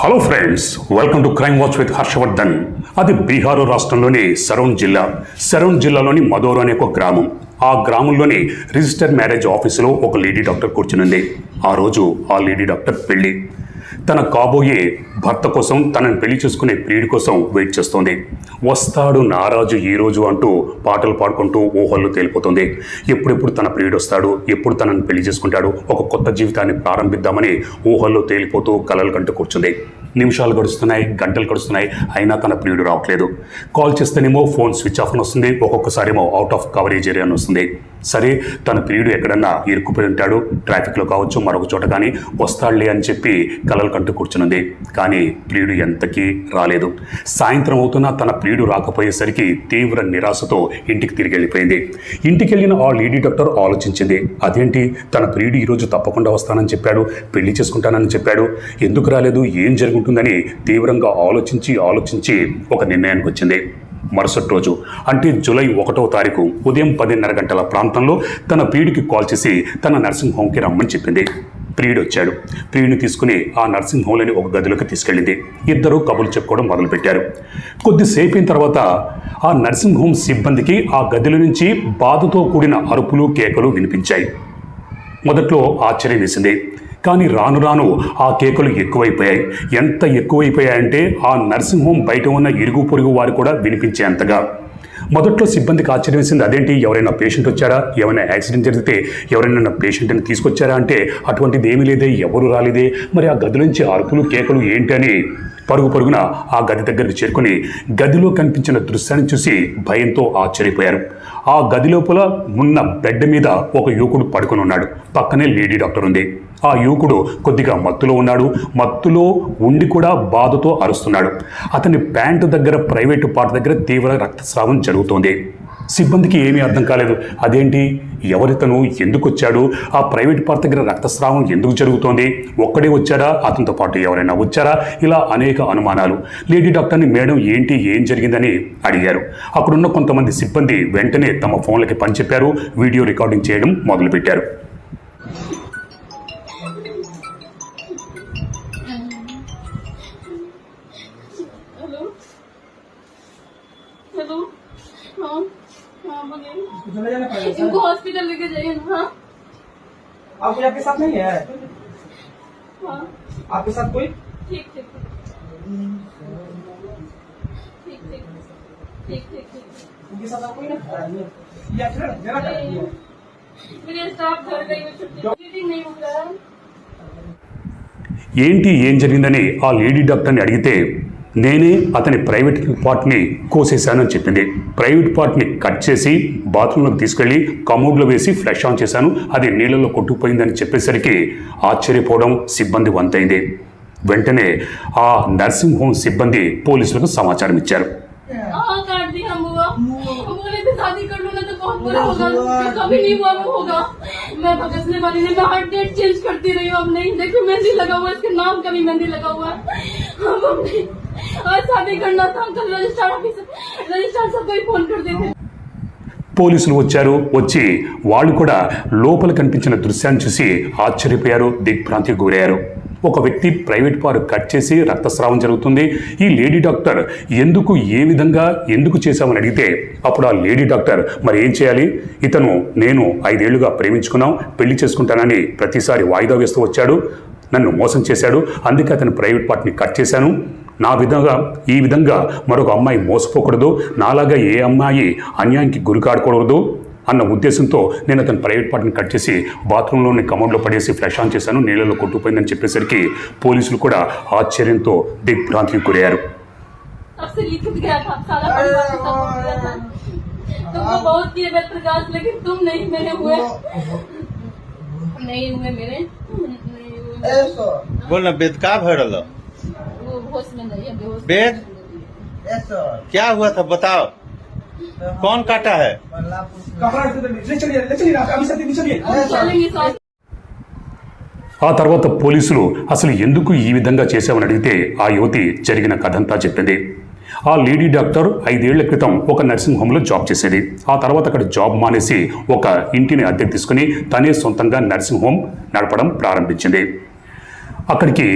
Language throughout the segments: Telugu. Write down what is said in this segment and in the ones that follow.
Hello friends welcome to crime watch with Harshavardhan అది బీహారు రాష్ట్రంలోని సరౌన్ జిల్లా సరౌన్ జిల్లాలోని మధోర్ అనే ఒక గ్రామం. ఆ గ్రామంలోని రిజిస్టర్ మ్యారేజ్ ఆఫీసులో ఒక లేడీ డాక్టర్ కూర్చునుంది. ఆ రోజు ఆ లేడీ డాక్టర్ పెళ్ళి తన కాబోయే భర్త కోసం తనని పెళ్ళి చేసుకునే ప్రియుడి కోసం వెయిట్ చేస్తోంది. వస్తాడు నారాజు ఈ రోజు అంటూ పాటలు పాడుకుంటూ ఊహల్లో తేలిపోతుంది. ఎప్పుడెప్పుడు తన ప్రియుడు వస్తాడు ఎప్పుడు తనని పెళ్ళి చేసుకుంటాడు ఒక కొత్త జీవితాన్ని ప్రారంభిద్దామని ఊహల్లో తేలిపోతూ కలలు కంటూ కూర్చుంది. నిమిషాలు గడుస్తున్నాయి గంటలు గడుస్తున్నాయి అయినా తన ప్రియుడు రావట్లేదు. కాల్ చేస్తేనేమో ఫోన్ స్విచ్ ఆఫ్ అని వస్తుంది ఒక్కొక్కసారేమో అవుట్ ఆఫ్ కవరేజ్ ఏరియా అని వస్తుంది. సరే తన ప్రియుడు ఎక్కడన్నా ఇరుక్కుపోయి ఉంటాడు. ట్రాఫిక్లో కావచ్చు మరొక చోట కానీ వస్తాడులే అని చెప్పి కలలు కంటూ కూర్చునుంది. కానీ ప్రియుడు ఎంతకీ రాలేదు. సాయంత్రం అవుతున్నా తన ప్రియుడు రాకపోయేసరికి తీవ్ర నిరాశతో ఇంటికి తిరిగి వెళ్ళిపోయింది. ఇంటికి వెళ్ళిన ఆ లేడీ డాక్టర్ ఆలోచించింది. అదేంటి? తన ప్రియుడు ఈరోజు తప్పకుండా వస్తానని చెప్పాడు. పెళ్ళి చేసుకుంటానని చెప్పాడు. ఎందుకు రాలేదు? ఏం జరుగుతుందని తీవ్రంగా ఆలోచించి ఆలోచించి ఒక నిర్ణయానికి వచ్చింది. మరుసటి రోజు అంటే జూలై ఒకటో తారీఖు ఉదయం పదిన్నర గంటల ప్రాంతంలో తన ప్రియుడికి కాల్ చేసి తన నర్సింగ్ హోమ్కి రమ్మని చెప్పింది. ప్రియుడు వచ్చాడు. ప్రియుడిని తీసుకుని ఆ నర్సింగ్ హోమ్లోని ఒక గదిలోకి తీసుకెళ్ళింది. ఇద్దరు కబుర్లు చెప్పుకోవడం మొదలుపెట్టారు. కొద్దిసేపు అయిన తర్వాత ఆ నర్సింగ్ హోమ్ సిబ్బందికి ఆ గదిలో నుంచి బాధతో కూడిన అరుపులు కేకలు వినిపించాయి. మొదట్లో ఆశ్చర్యం వేసింది. కానీ రాను రాను ఆ కేకలు ఎక్కువైపోయాయి. ఎంత ఎక్కువైపోయాయంటే ఆ నర్సింగ్ హోమ్ బయట ఉన్న ఇరుగు పొరుగు వారు కూడా వినిపించేంతగా మొదట్లో సిబ్బందికి ఆశ్చర్యం వేసింది అదేంటి? ఎవరైనా పేషెంట్ వచ్చారా? ఏమైనా యాక్సిడెంట్ జరిగితే ఎవరైనా పేషెంట్ని తీసుకొచ్చారా అంటే అటువంటిది ఏమీ లేదే ఎవరు రాలేదే? మరి ఆ గది నుంచి అరుపులు కేకలు ఏంటి అని పరుగు పరుగున ఆ గది దగ్గరికి చేరుకుని గదిలో కనిపించిన దృశ్యాన్ని చూసి భయంతో ఆశ్చర్యపోయారు. ఆ గది లోపల ఉన్న బెడ్ మీద ఒక యువకుడు పడుకొని ఉన్నాడు. పక్కనే లేడీ డాక్టర్ ఉంది. ఆ యువకుడు కొద్దిగా మత్తులో ఉన్నాడు. మత్తులో ఉండి కూడా బాధతో అరుస్తున్నాడు. అతని ప్యాంటు దగ్గర ప్రైవేటు పార్ట్ దగ్గర తీవ్ర రక్తస్రావం జరుగుతోంది. సిబ్బందికి ఏమీ అర్థం కాలేదు. అదేంటి? ఎవరితను ఎందుకు వచ్చాడు ఆ ప్రైవేట్ పార్ట్ దగ్గర రక్తస్రావం ఎందుకు జరుగుతోంది? ఒక్కడే వచ్చారా అతనితో పాటు ఎవరైనా వచ్చారా? ఇలా అనేక అనుమానాలు. లేడీ డాక్టర్ని మేడం ఏంటి ఏం జరిగిందని అడిగారు. అక్కడున్న కొంతమంది సిబ్బంది వెంటనే తమ ఫోన్లకి పని చెప్పారు. వీడియో రికార్డింగ్ చేయడం మొదలుపెట్టారు. हेलो हाँ हाँ बोलिए हॉस्पिटल ले जाना पड़ेगा इनको सर हॉस्पिटल लेके जाइए ना हाँ आप कोई आपके साथ नहीं है हाँ आपके साथ कोई ठीक ठीक ठीक ठीक ठीक ठीक ठीक उनके साथ आप कोई ना ये आप ना देना नहीं, चाहिए मेरे स्टाफ घर गई हुई छुट्टी मीटिंग नहीं हो रहा है ఏంటి ఏం జరిగిందని ఆ లేడీ డాక్టర్ని అడిగితే నేనే అతని ప్రైవేట్ పార్ట్ని కోసేశానని చెప్పింది ప్రైవేట్ పార్ట్ని కట్ చేసి బాత్రూంలోకి తీసుకెళ్లి కమోడ్లో వేసి ఫ్లష్ ఆన్ చేశాను అది నీళ్ళలో కొట్టుకుపోయిందని చెప్పేసరికి ఆశ్చర్యపోవడం సిబ్బంది వంతైంది వెంటనే ఆ నర్సింగ్ హోమ్ సిబ్బంది పోలీసులకు సమాచారం ఇచ్చారు हाँ काट दिया हम हुआ बोले थे शादी कर लो ना तो बहुत बुरा होगा जो कभी नहीं हुआ वो होगा मैं भगतने वाली ने मैं हर डेट चेंज करती रही हूँ अब नहीं देखो मेहंदी लगा हुआ है इसके नाम का भी मेहंदी लगा हुआ है अब हम పోలీసులు వచ్చారు వచ్చి వాళ్ళు కూడా లోపల కనిపించిన దృశ్యాన్ని చూసి ఆశ్చర్యపోయారు దిగ్భ్రాంతికి గురయ్యారు. ఒక వ్యక్తి ప్రైవేట్ కారు కట్ చేసి రక్తస్రావం జరుగుతుంది. ఈ లేడీ డాక్టర్ ఎందుకు ఏ విధంగా ఎందుకు చేశామని అడిగితే అప్పుడు ఆ లేడీ డాక్టర్ మరి ఏం చేయాలి? ఇతను నేను ఐదేళ్ళుగా ప్రేమించుకున్నాం పెళ్ళి చేసుకుంటానని ప్రతిసారి వాయిదా వేస్తూ వచ్చాడు నన్ను మోసం చేశాడు అందుకే అతను ప్రైవేట్ పార్ట్ని కట్ చేశాను. నా విధంగా ఈ విధంగా మరొక అమ్మాయి మోసపోకూడదు నాలాగా ఏ అమ్మాయి అన్యాయానికి గురి కాడకూడదు అన్న ఉద్దేశంతో నేను అతని ప్రైవేట్ పార్ట్ని కట్ చేసి బాత్రూంలోని కమోడ్లో పడేసి ఫ్లష్ ఆన్ చేశాను నీళ్ళలో కొట్టుకుపోయిందని చెప్పేసరికి పోలీసులు కూడా ఆశ్చర్యంతో దిగ్భ్రాంతికి గురయ్యారు तब से लिख गया था सारा परिवार के साथ हो गया था तुमको बहुत किए वेद प्रकाश लेकिन तुम नहीं मेरे हुए नहीं हुए मेरे नहीं हुए बोल ना बेद का भरल वो होश में नहीं है बेहोश बेद क्या हुआ था बताओ कौन काटा है कपड़ा ले चलिए ले चलिए आप अभी साथ चलिए हम चलेंगे साथ ఆ తర్వాత పోలీసులు అసలు ఎందుకు ఈ విధంగా చేశామని అడిగితే ఆ యువతి జరిగిన కథంతా చెప్పింది ఆ లేడీ డాక్టర్ ఐదేళ్ల క్రితం ఒక నర్సింగ్ హోమ్లో జాబ్ చేసేది ఆ తర్వాత అక్కడ జాబ్ మానేసి ఒక ఇంటిని అద్దెకు తీసుకుని తనే సొంతంగా నర్సింగ్ హోమ్ నడపడం ప్రారంభించింది అక్కడికి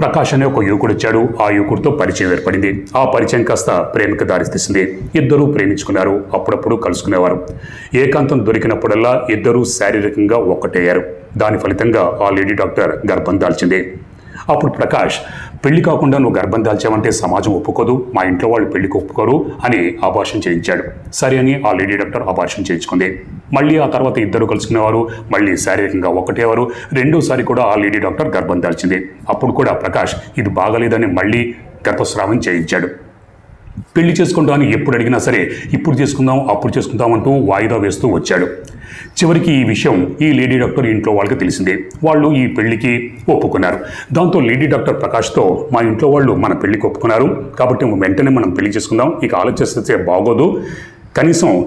ప్రకాష్ అనే ఒక యువకుడు వచ్చాడు. ఆ యువకుడితో పరిచయం ఏర్పడింది. ఆ పరిచయం కాస్త ప్రేమకు దారితీసింది. ఇద్దరూ ప్రేమించుకున్నారు. అప్పుడప్పుడు కలుసుకునేవారు. ఏకాంతం దొరికినప్పుడల్లా ఇద్దరూ శారీరకంగా ఒక్కటయ్యారు. దాని ఫలితంగా ఆ లేడీ డాక్టర్ గర్భం దాల్చింది. అప్పుడు ప్రకాష్ పెళ్ళి కాకుండా నువ్వు గర్భం దాల్చావంటే సమాజం ఒప్పుకోదు మా ఇంట్లో వాళ్ళు పెళ్ళికి ఒప్పుకోరు అని అబార్షన్ చేయించాడు. సరే అని ఆ లేడీ డాక్టర్ అబార్షన్ చేయించుకుంది. మళ్ళీ ఆ తర్వాత ఇద్దరు కలుసుకునేవారు మళ్ళీ శారీరకంగా ఒకటేవారు రెండోసారి కూడా ఆ లేడీ డాక్టర్ గర్భం దాల్చింది. అప్పుడు కూడా ప్రకాష్ ఇది బాగలేదని మళ్ళీ గర్భస్రావం చేయించాడు. పెళ్ళి చేసుకుంటామని ఎప్పుడు అడిగినా సరే ఇప్పుడు చేసుకుందాం అప్పుడు చేసుకుందాం అంటూ వాయిదా వేస్తూ వచ్చాడు. చివరికి ఈ విషయం ఈ లేడీ డాక్టర్ ఇంట్లో వాళ్ళకి తెలిసిందే. వాళ్ళు ఈ పెళ్ళికి ఒప్పుకున్నారు. దాంతో లేడీ డాక్టర్ ప్రకాష్తో మా ఇంట్లో వాళ్ళు మన పెళ్ళికి ఒప్పుకున్నారు. కాబట్టి వెంటనే మనం పెళ్ళి చేసుకుందాం. ఇక ఆలోచిస్తే బాగోదు. కనీసం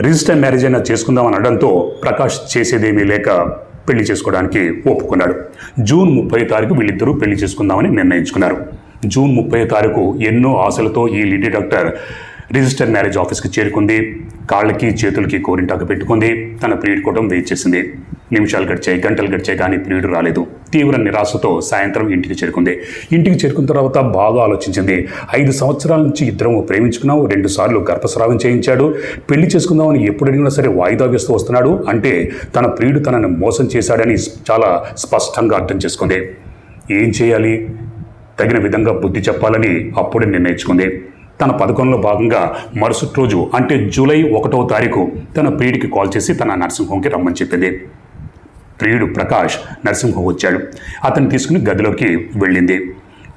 రిజిస్టర్ మ్యారేజ్ అయినా చేసుకుందాం అని అనడంతో ప్రకాష్ చేసేదేమీ లేక పెళ్ళి చేసుకోవడానికి ఒప్పుకున్నాడు. జూన్ ముప్పై తారీఖు వీళ్ళిద్దరూ పెళ్ళి చేసుకుందామని నిర్ణయించుకున్నారు. జూన్ ముప్పై తారీఖు ఎన్నో ఆశలతో ఈ లేడీ డాక్టర్ రిజిస్టర్ మ్యారేజ్ ఆఫీస్కి చేరుకుంది. కాళ్ళకి చేతులకి కోరింటాకు పెట్టుకుంది. తన ప్రియుడి కోసం వెయిట్ చేసింది. నిమిషాలు గడిచాయి గంటలు గడిచాయి కానీ ప్రియుడు రాలేదు. తీవ్ర నిరాశతో సాయంత్రం ఇంటికి చేరుకుంది. ఇంటికి చేరుకున్న తర్వాత బాగా ఆలోచించింది. ఐదు సంవత్సరాల నుంచి ఇద్దరం ప్రేమించుకున్నాం. రెండు సార్లు గర్భస్రావం చేయించాడు. పెళ్ళి చేసుకుందామని ఎప్పుడు అడిగినా సరే వాయిదా వేస్తూ వస్తున్నాడు. అంటే తన ప్రియుడు తనని మోసం చేశాడని చాలా స్పష్టంగా అర్థం చేసుకుంది. ఏం చేయాలి? తగిన విధంగా బుద్ధి చెప్పాలని అప్పుడే నిర్ణయించుకుంది. తన పథకంలో భాగంగా మరుసటి రోజు అంటే జూలై ఒకటవ తారీఖు తన ప్రియుడికి కాల్ చేసి తన నర్సింగ్ రమ్మని చెప్పింది. ప్రియుడు ప్రకాష్ నర్సింగ్ వచ్చాడు. అతను తీసుకుని గదిలోకి వెళ్ళింది.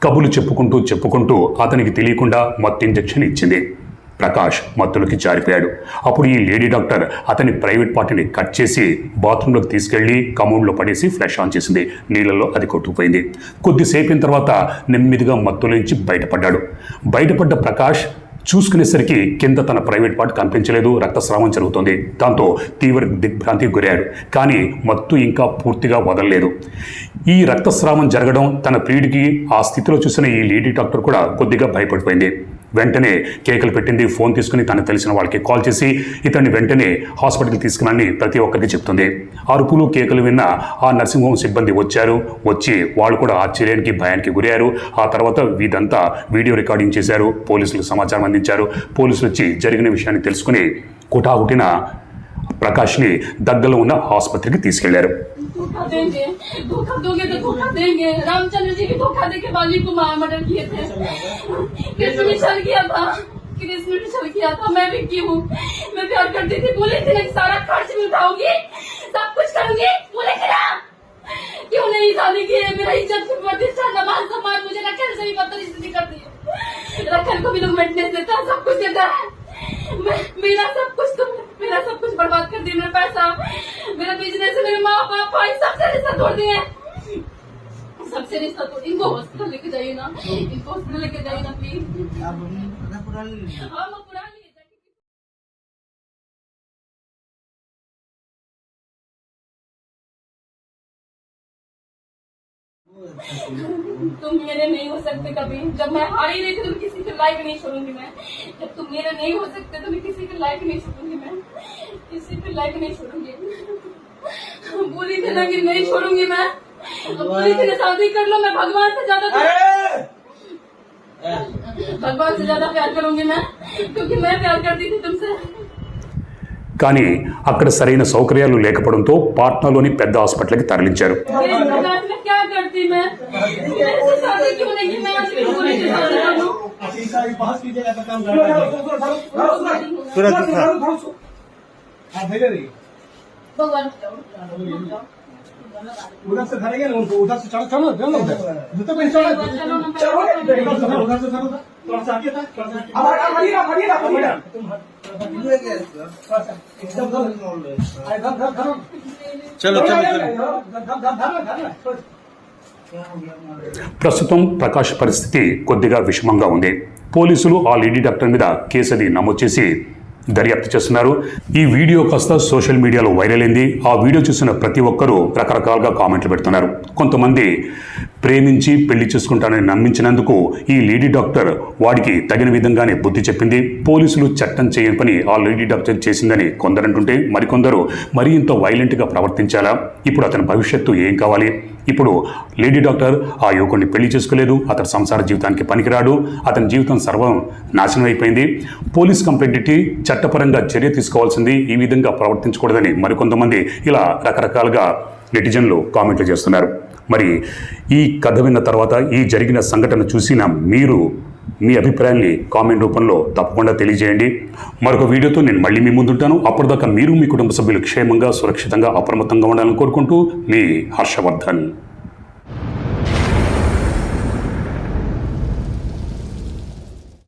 కబులు చెప్పుకుంటూ చెప్పుకుంటూ అతనికి తెలియకుండా మత్తు ఇంజెక్షన్ ఇచ్చింది. ప్రకాష్ మత్తులకి జారిపోయాడు. అప్పుడు ఈ లేడీ డాక్టర్ అతని ప్రైవేట్ పార్టీని కట్ చేసి బాత్రూంలోకి తీసుకెళ్ళి కమౌండ్లో పడేసి ఫ్లాష్ ఆన్ చేసింది. నీళ్ళల్లో అది కొట్టుకుపోయింది. కొద్దిసేపు తర్వాత నెమ్మదిగా మత్తులోంచి బయటపడ్డాడు. బయటపడ్డ ప్రకాష్ చూసుకునేసరికి కింద తన ప్రైవేట్ పార్ట్ కనిపించలేదు. రక్తస్రావం జరుగుతుంది. దాంతో తీవ్ర దిగ్భ్రాంతికి గురయ్యాడు. కానీ మత్తు ఇంకా పూర్తిగా వదలలేదు. ఈ రక్తస్రావం జరగడం తన ప్రియుడికి ఆ స్థితిలో చూసిన ఈ లేడీ డాక్టర్ కూడా కొద్దిగా భయపడిపోయింది. వెంటనే కేకలు పెట్టింది ఫోన్ తీసుకుని తనకు తెలిసిన వాళ్ళకి కాల్ చేసి ఇతన్ని వెంటనే హాస్పిటల్కి తీసుకురని ప్రతి ఒక్కరికి చెప్తుంది. అరుపులు కేకలు విన్న ఆ నర్సింగ్ హోమ్ సిబ్బంది వచ్చారు. వచ్చి వాళ్ళు కూడా ఆశ్చర్యానికి భయానికి గురయ్యారు. ఆ తర్వాత వీదంతా వీడియో రికార్డింగ్ చేశారు. పోలీసులకు సమాచారం అందించారు. పోలీసులు వచ్చి జరిగిన విషయాన్ని తెలుసుకుని కుటాకుటిన ప్రకాష్ని దగ్గరలో ఉన్న ఆసుపత్రికి తీసుకెళ్ళారు. धोखा देंगे, धोखा दोगे तो धोखा देंगे। रामचंद्र जी की धोखा देके बाली को मार मर्डर किए थे। कृष्ण ने छल किया था? कृष्ण ने छल किया था? मैं भी की हूँ मैं प्यार करती थी, बोले थे ना सारा खर्च भी उठाऊँगी, सब कुछ करूँगी, बोले थे ना क्यों नहीं शादी की मेरा इज़्ज़त प्रतिष्ठा, नमाज़ समाज मुझे रखन से भी बदतमीजी करती है। रखन को भी लोग मेंटेनेंस देता है, सब कुछ देता है। मेरा सब कुछ तुम मेरा सब कुछ बर्बाद कर दिया मेरा पैसा। मेरा बिज़नेस मेरे माँ बाप भाई सबसे रिश्ता तोड़ दिए। सबसे रिश्ता तोड़ इनको हॉस्पिटल लेके जाइए ना। इनको हॉस्पिटल लेके जाइए ना प्लीज़ तुम मेरे नहीं हो सकते कभी जब मैं हारी रही थी तो मैं किसी के लायक नहीं छोड़ूंगी मैं जब तुम मेरे नहीं हो सकते तो मैं किसी के लायक नहीं छोड़ूंगी मैं किसी के लायक नहीं छोड़ूंगी बोली थी ना कि नहीं छोड़ूंगी मैं अब बोली थी ना शादी कर लो मैं भगवान से ज्यादा भगवान से ज्यादा प्यार करूंगी मैं क्योंकि मैं प्यार करती थी तुमसे కానీ అక్కడ సరైన సౌకర్యాలు లేకపోవడంతో పాట్నాలోని పెద్ద హాస్పిటల్కి తరలించారు करती मैं। शादी क्यों नहीं मैं आज भी बोली से शादी कर लूँ सूरज हाँ। भगवान उधर से चलो चलो चलो उधर से चलो चलो चलो चलो चलो चलो चलो चलो चलो चलो चलो चलो चलो चलो चलो चलो चलो। चलो चलो चलो चलो चलो चलो चलो चलो ప్రస్తుతం ప్రకాష్ పరిస్థితి కొద్దిగా విషమంగా ఉంది. పోలీసులు ఆ లేడీ డాక్టర్ మీద కేసు అది నమోదు చేసి దర్యాప్తు చేస్తున్నారు. ఈ వీడియో కాస్త సోషల్ మీడియాలో వైరల్ అయింది. ఆ వీడియో చూసిన ప్రతి ఒక్కరూ రకరకాలుగా కామెంట్లు పెడుతున్నారు. కొంతమంది ప్రేమించి పెళ్ళి చేసుకుంటానని నమ్మించినందుకు ఈ లేడీ డాక్టర్ వాడికి తగిన విధంగానే బుద్ధి చెప్పింది. పోలీసులు చట్టం చేయని పని ఆ లేడీ డాక్టర్ చేసిందని కొందరంటుంటే మరికొందరు మరీ ఇంత వైలెంట్గా ప్రవర్తించాలా? ఇప్పుడు అతని భవిష్యత్తు ఏం కావాలి? ఇప్పుడు లేడీ డాక్టర్ ఆ యువకుడిని పెళ్ళి చేసుకోలేదు అతని సంసార జీవితానికి పనికిరాడు అతని జీవితం సర్వం నాశనం అయిపోయింది. పోలీస్ కంప్లైంట్ ఇట్టి చట్టపరంగా చర్య తీసుకోవాల్సింది ఈ విధంగా ప్రవర్తించకూడదని మరికొంతమంది ఇలా రకరకాలుగా నెటిజన్లు కామెంట్లు చేస్తున్నారు. మరి ఈ కథ విన్న తర్వాత ఈ జరిగిన సంఘటన చూసిన మీరు మీ అభిప్రాయాన్ని కామెంట్ రూపంలో తప్పకుండా తెలియజేయండి. మరొక వీడియోతో నేను మళ్ళీ మీ ముందుంటాను. అప్పటిదాకా మీరు మీ కుటుంబ సభ్యులు క్షేమంగా సురక్షితంగా అప్రమత్తంగా ఉండాలని కోరుకుంటూ మీ హర్షవర్ధన్.